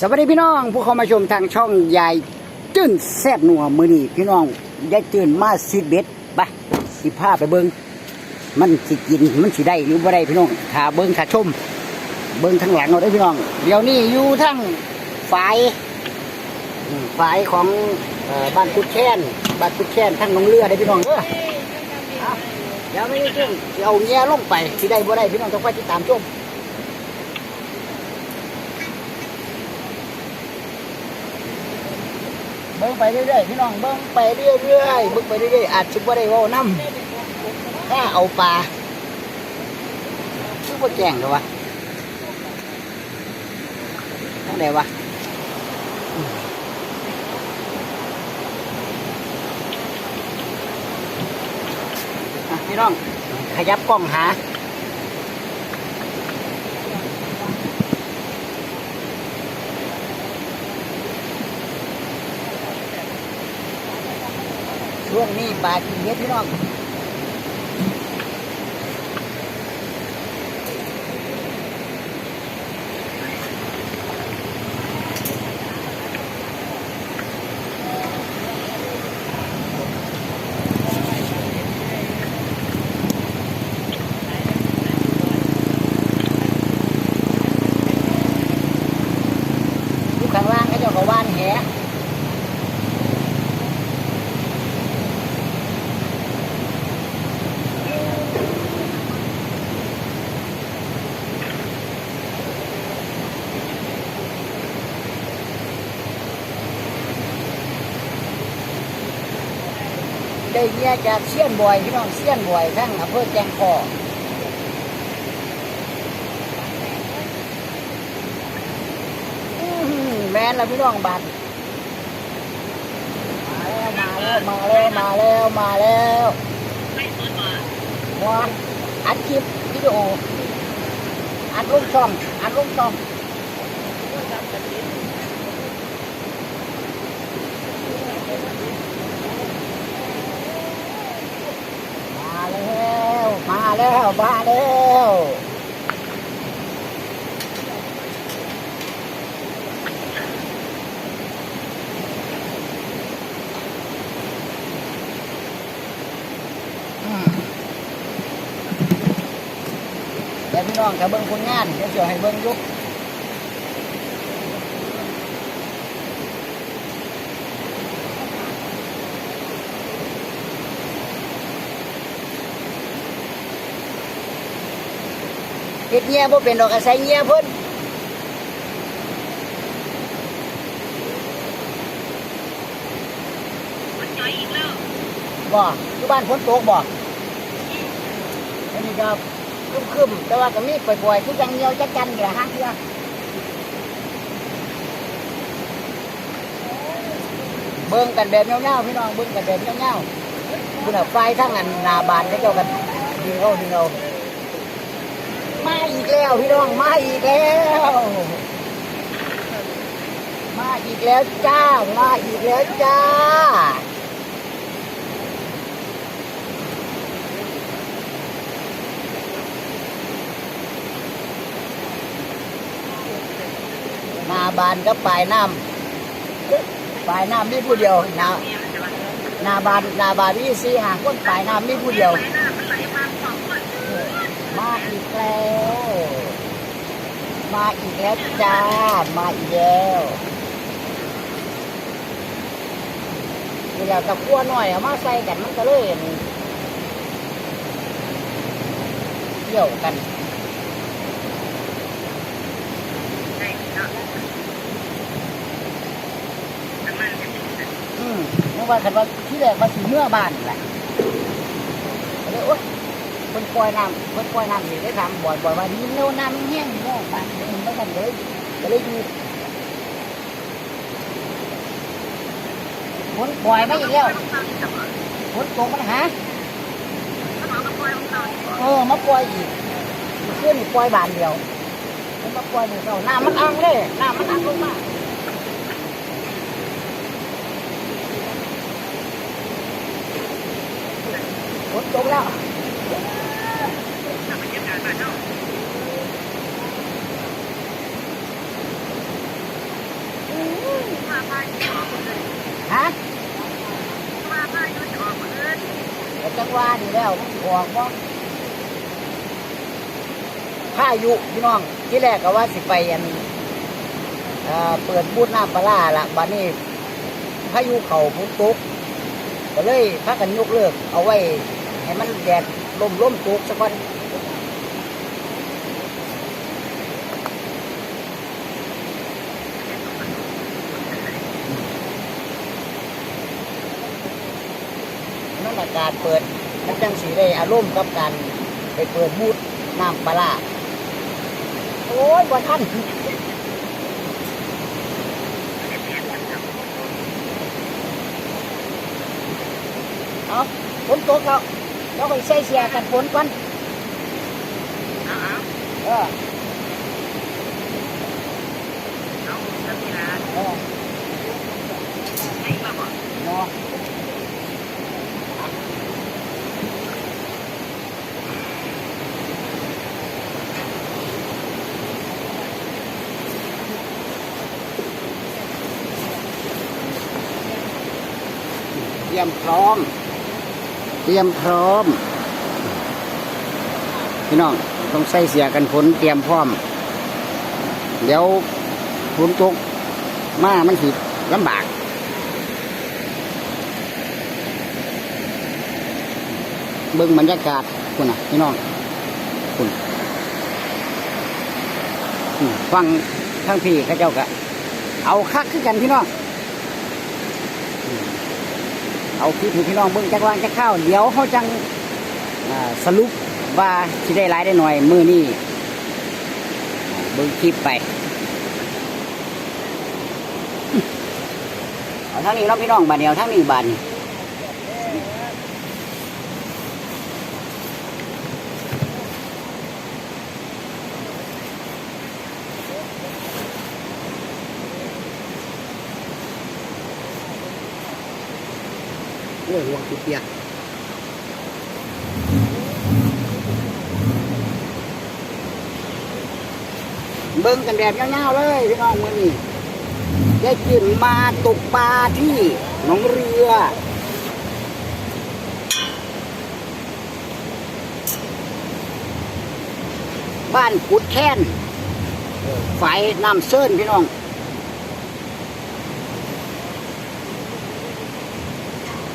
สวัสดีพี่น้องผู้เข้ามาชมทางช่องยายจื้นแซ่บหนัวมือนี่พี่น้องยายจื้นมาซีดเบ็ดไปสิพาไปเบิงมันสิกินมันสิได้หรือบ่ได้พี่น้องขาเบิงขาชม เบิ้งทางหลังเราได้พี่น้อง เดี๋ยวนี้อยู่ทั้งฝ่ายฝ่ายของออบ้านกุดแช่นบ้านกุดแช่นทั้งน้องเรือได้พี่น้องเออเดี๋ยวไม่ได้เรื่องสิเอาแง่ลงไปสิได้บ่ได้พี่น้องต้องไปติดตามชม บิ่งไปเรื่อยๆพี่น้องเบิ่งไปเรื่อยๆเบิ่งไปเรื่อยๆอาจจะบ่ได้ว้านํถ้าเอาปลาชื่อว่าแกงเหรอวะทั้งไหนวะพี่น้องขยับกล้องหา ช่วงนี้ปลากินเยอะพี่น้องอยู่ข้างล่างก็เจ้าก็ว่านแห เมียจากเสี้ยนบ่อยพี่น้องเสี้ยนบ่อยทั้งอำเภอแจงคออื้อหือแม่นแล้วพี่น้องบันมาแล้วมาแล้วมาแล้วมาแล้วว้าอัดคลิปวิดีโออัดลงช่องอัดลงช่องมาแล้ว มาแล้วมาแล้วแต่พี่น้องถ้าเบิ้งคนงานเดี๋ยวเสียให้เบิ้งยุก ฮ็ดเงี้ยบ่เป็นดอกกระใสเงี้ยเพิ่นมันย่อยอีกแล้วบ่อยู่บ้านฝนตกบ่อันนี้ก็ครึมๆแต่ว่าก็มีปล่อยๆคือจังเหี่ยวจักจันนี่ล่ะฮะเพื่อเบิ่งกันแบบเงาๆพี่น้องเบิ่งกันแบบเงาๆคุณน่ะไฟทั้งอันหน้าบ้านเขาเจ้ากันดีเอาดีเอา มาอีกแล้วพี่น้องมาอีกแล้ว มาอีกแล้วจ้า มาอีกแล้วจ้าหน้าบานก็ปลายน้ำปลายน้ำมีผู้เดียวนาหน้าบานหน้าบานมีสี่หาคนปลายน้ำมีผู้เดียว มาอีกแล้ว มาอีกแล้วจ้า มาอีกแล้วเวลาตะกั่วหน่อยเอามาใส่กันมันก็เลยเกี่ยวกันใช่เนาะน้ำมันจะเป็นแบบอืมนึกว่าคันว่าที่แรกมาสีเมื่อบ้านแหละเลยโอ๊ย คนปล่อยน้ำคนปล่อยน้ำนี่ได้ทำบ่อยบ่อยว่านี่โน่นน้ำแห้งนี่โน่นบ้านนี่ไม่กันเลยก็เลยอยู่คนปล่อยไมาอีกแล้วต้องฟังกับเขาคนตกมันหาเออมาปล่อยอีกเพื่อนปล่อยบานเดียวมันมาปล่อยหนึ่งเท่าน้ำมันอังเลยน้ำมันอังลงมาฝนตกแล้ว บรรยากาศบ้านเนาะ พายุออกหมดเลย ฮะ ว่าพายุจะออกหมดเลย แต่ จังหวะนี่แล้วมันสิออกบ่พายุพี่น้องที่แรกก็ว่าสิไปอันเอ่อเปิดบูธน้ำปลาร้าละบัดนี้พายุเข่าฝนตกก็เลยพากันยกเลิก เอาไว้ให้มันแดดลมลมตกสักวัน นั่นอากาศเปิดมันจังสีได้อารมณ์กับการไปเปิดบูธน้ำปลาร้าโอ้ยบ่ทันเอาฝนตกแล้วเราก็ใส่เสียกันฝนก่อนเอาเออ เอาเอาจะมีร้าน เออ ให้มาบอก เนาะเต รียมพร้อม เตรียมพร้อม พี่น้องต้องใส่เสียกันฝนเตรียมพร้อม เดี๋ยวฝนตกมามันสิลำบากเบิ่งบรรยากาศคุณน่ะพี่น้องคุณฟังทั้งพี่ข้าเจ้าก็เอาคักขึ้นกันพี่น้องอืม เอาคลิปให้พี่น้องเบิ่งจักวางจักข้าวเดี๋ยวเขาจังสรุปว่าสิได้หลายได้หน่อยมือนี่เบิ่งคลิปไปเอาทั้งนี้เนาะพี่น้องบาดเดียวทั้งนี้บาดนี้ โอ้ยห่วงติดเปียกเบิ่งกันแบบเงาวๆเลยพี่น้องมื้อนี้ได้ขึ้นมาตกปลาที่หนองเรือบ้านกุดแค้นฝ่ายน้ำเซินพี่น้อง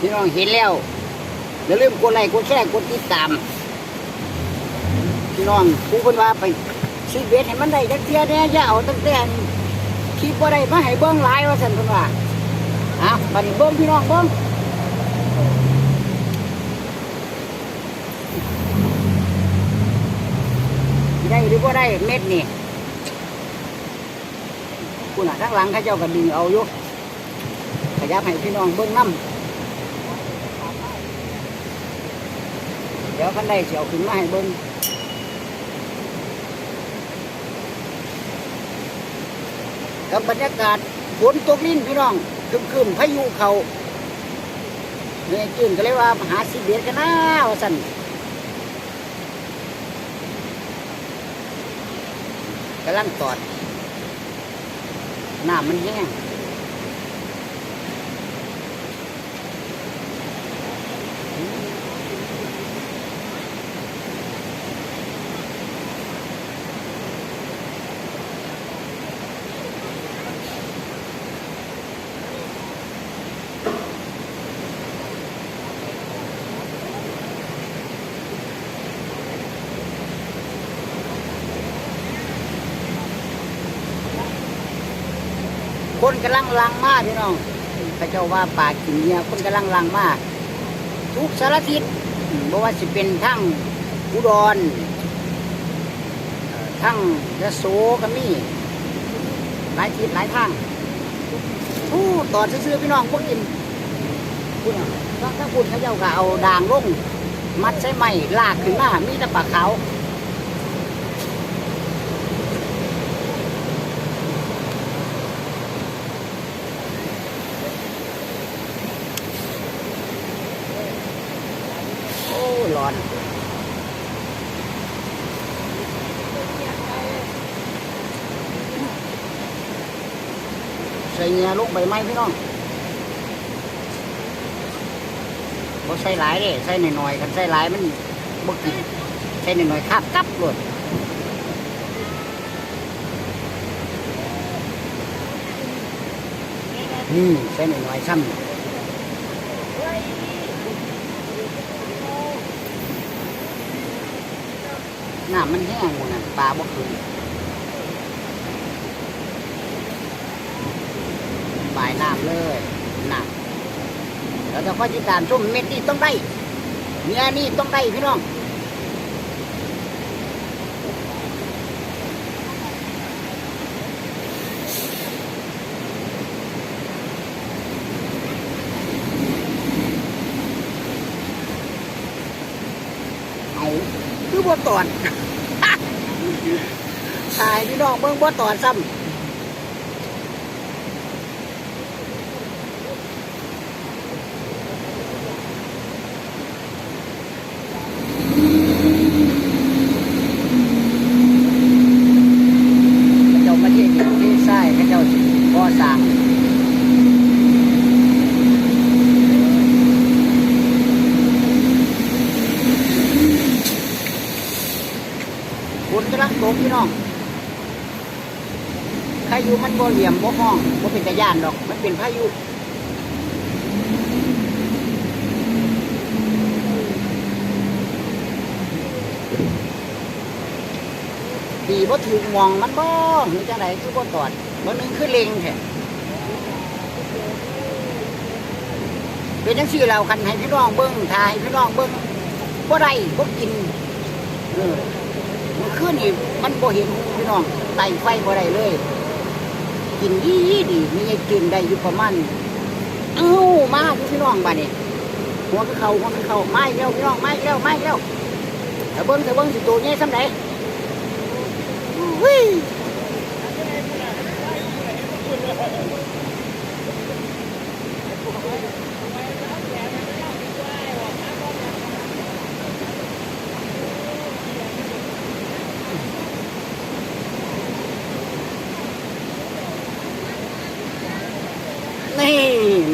พี่น้องเห็นแล้วอย่าลืมกดไลค์กดแชร์กดติดตาม พี่น้องผู้คนว่าไปซีเบสให้มันได้จักเทียแน่อย่าเอาตั้งแต่คลิปว่าได้มาให้เบิ้งหลายว่าสันเพิ่นว่าอะบันเบิ้งพี่น้องเบิ้งได้หรือว่าได้เม็ดนี่คุณอะข้างหลังข้าเจ้าก็ดึงเอาอยู่ขยับให้พี่น้องเบิ้งน้ำ ดี๋ยวคันได้เสียวขึ้นมาให้เบิ้งกับบรรยากาศฝนตกลิ้นพี่น้องคึมคึมพายุเขาเนี่ยจื่นก็เลยว่ามหาสิเบียดกันนะว่าสันกำลังตอดน้ำมันแห้ง คนกำลังลังมากพี่น้องพระเจ้าว่าป่ากินเนี่ยคนกำลังลังมากทุกสารทิศอืมบ่ว่าสิเป็นทั้งอุดรทั้งยะโสก็มีหลายทิศหลายทางโอ้ตอซื้อพี่น้องพวกกินคุณถ้าถ้าคุณเขาเจ้าก็เอาด่างลงมัดใช้ไม้ลากขึ้นมามีแต่ปลาขาวโอ้ร้อน ส่ เงียลงใบไม้พี่น้องบ่ใส่หลายเด้ใส่หน่อยๆกันใส่หลายมันบ่กินใส่หน่อยๆคาบกับโลดนี่ใส่หน่อยๆซ้ำน้ำมันแห้งหมดนะปลาบ่ขึ้น ปลายน้ำเลยน้ำแล้วจะค่อยติดตามชมเม็ดนี่ต้องได้เนื้อนี่ต้องได้พี่น้องเอาคือบ่ตอนถ่ายพี่น้องเบิ่งบ่ตอนซ้ำ เจ้ามาเที่ยวที่ใต้เจ้าก่อสร้างฝนกำลังตกพี่น้อง พายุมัน บ่เหลี่ยมบ่ห้องบ่เป็นตะย่านดอก มันเป็นพายุดีบ่ถูกมองมันบ่หรือจังไดคือบ่ตอดบ่นึงคือเล็งแท้เป็นจังซี่แล้วคันให้พี่น้องเบิ่งถ่ายพี่น้องเบิ่งบ่ได้บ่กินเออมันคืนนี่มันบ่เห็นพี่น้องไต่ไฟบ่ได้เลย กินดีดีมีไอ้กินได้อยู่ประมาณเอ้ามาอยู่พี่น้องบ้านนี้หัวคือเขาหัวคือเขาไม้เล้วพี่น้องไม้เล้วไม้เล้วถ้าเบิ้งถ้าเบิ้งสิตัวนี้ซ้ำไหนวิ่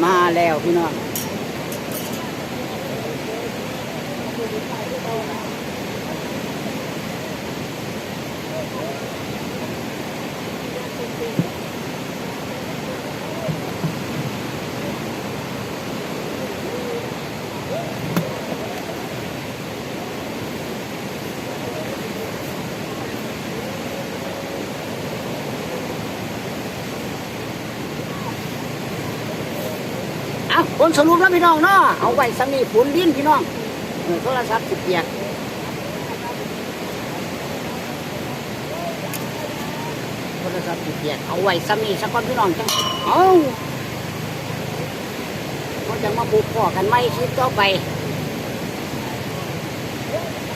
มาแล้วพี่น้อง เอา ผลสรุปแล้วพี่น้องเนาะเอาไว้สำนีฝนดินพี่น้องเออโทรศัพท์สิเปียกโท รศัพท์สิเปียกเอาไว้สำนีสักคนพี่น้องจังเอาเขาจะมาบุกพ่อกันไหมคลิปต่อไป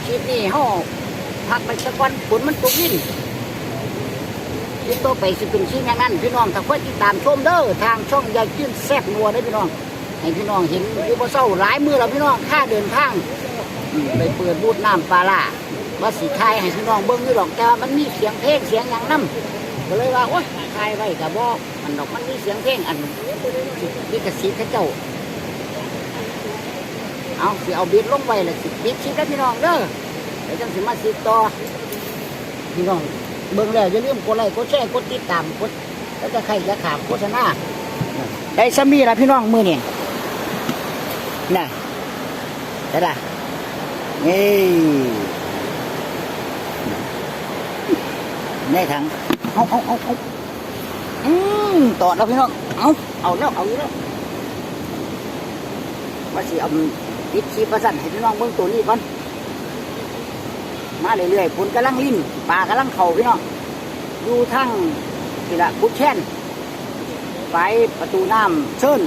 คลิปนี้เขาพักไปสักวันฝนมันตกดินคลิปต่อไปสิเป็นชิ้นอย่างนั้นพี่น้องถ้าค่อยติดตามชมเด้อทางช่องยายจื้นแซ่บนัวได้พี่น้องให้พี่น้องเห็นอยู่บ่เศร้าหลายมือแล้วพี่น้องค่าเดินทางไปเปิดบูธน้ำปลาล่าว่าสีไทยให้พี่น้องเบิ่งอยู่หรอกแต่ว่ามันมีเสียงเพลงเสียงอย่างนํ ก็เลยว่าโอ๊ยไทยไว้กับบ่มันดอกมันมีเสียงเพลงอันนี่กระสีข้าเจ้า เอาสิเอาบิดลงไปเลยสิบิดชิดแล้วพี่น้องเด้อเดี๋ยวจังสิมาสิต่อพี่น้องเบิ่งแล้วอย่าลืมกดไลค์กดแชร์กดติดตามกดแล้วจะใครจะขามโฆษณาได้สมีละพี่น้องมือนี่น่ะได้ละนี่ในถัง เอาเอาเอาเอาอืมตอดแล้วพี่น้อง เอาเอาแล้วเอาแล้วว่าสิเอาปิดชีพประสันให้พี่น้องเบิ่งตัวนี้ก่อน มาเรื่อยๆฝนกำลังลิ้นปลากำลังเข่าพี่น้อง อยู่ทั้งนี่ละบุชแช่นไปประตูน้ำเชิญ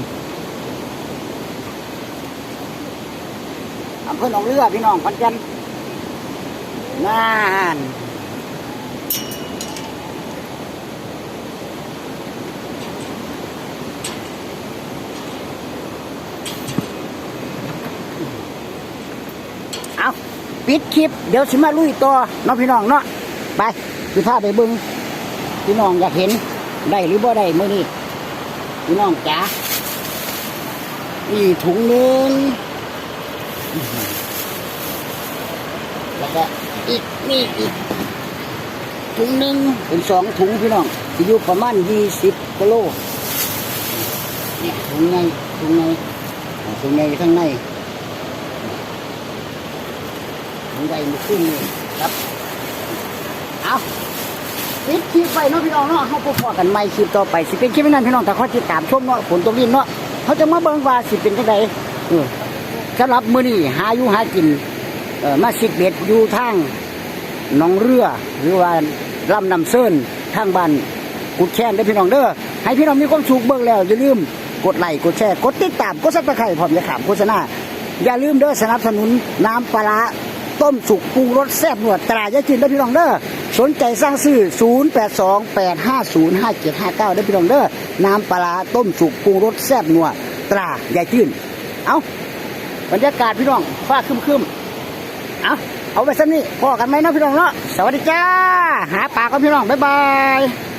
อำเภอหนองเรือพี่น้องพันจันน์นานเอา ปิดคลิป เดี๋ยวสิมาลุยต่อเนาะพี่น้องเนาะไปสิพาไปเบิ้งพี่น้องอยากเห็นได้หรือบ่ได้มื้อนี้พี่น้องจ๋านี่ถุงหนึ่งแล้วก็อีกนี่อีกถุงหนึ่งเป็นสองถุงพี่น้องอยู่ประมาณยี่สิบกิโลเนี่ยถุงในถุงในถุงในข้างใน ถุงใดมันขึ้นเลยครับ เอาปิดคลิปไปเนาะพี่น้องเนาะเขาพบกันใหม่คลิปต่อไปสิเป็นคลิปนั้นพี่น้องแต่เขาติดตามชมเนาะฝนตกดินเนาะเขาจะมาเบิ่งว่าสิเป็นจังไดเออสำหรับมื้อนี้หาอยู่หากินมาสิบเบ็ดอยู่ทางหนองเรือ หรือว่าลำนำเซินทางบ้านกุดแคนได้พี่น้องเด้อให้พี่น้องมีความสุขเบิ่งแล้วอย่าลืมกดไลค์กดแชร์กดติดตามกดซับสไครต์พร้อมอย่าขามโฆษณาอย่าลืมเด้อสนับสนุนน้ำปลา ต้มสุกปรุงรสแซ่บหนวดตรายายจินได้พี่น้องเด้อสนใจสร้างซื้อ 0 8 2 8 5 0 5 7 5 9 ได้พี่น้องเด้อน้ำปลาต้มสุกปรุงรสแซ่บหนวดตรายายจินเอาบรรยากาศพี่น้องฟ้าครึมเอาเอาไปซะนี่พอกันไหมนาะพี่น้องเนาะสวัสดีจ้า หาปลากันพี่น้อง บ๊ายบาย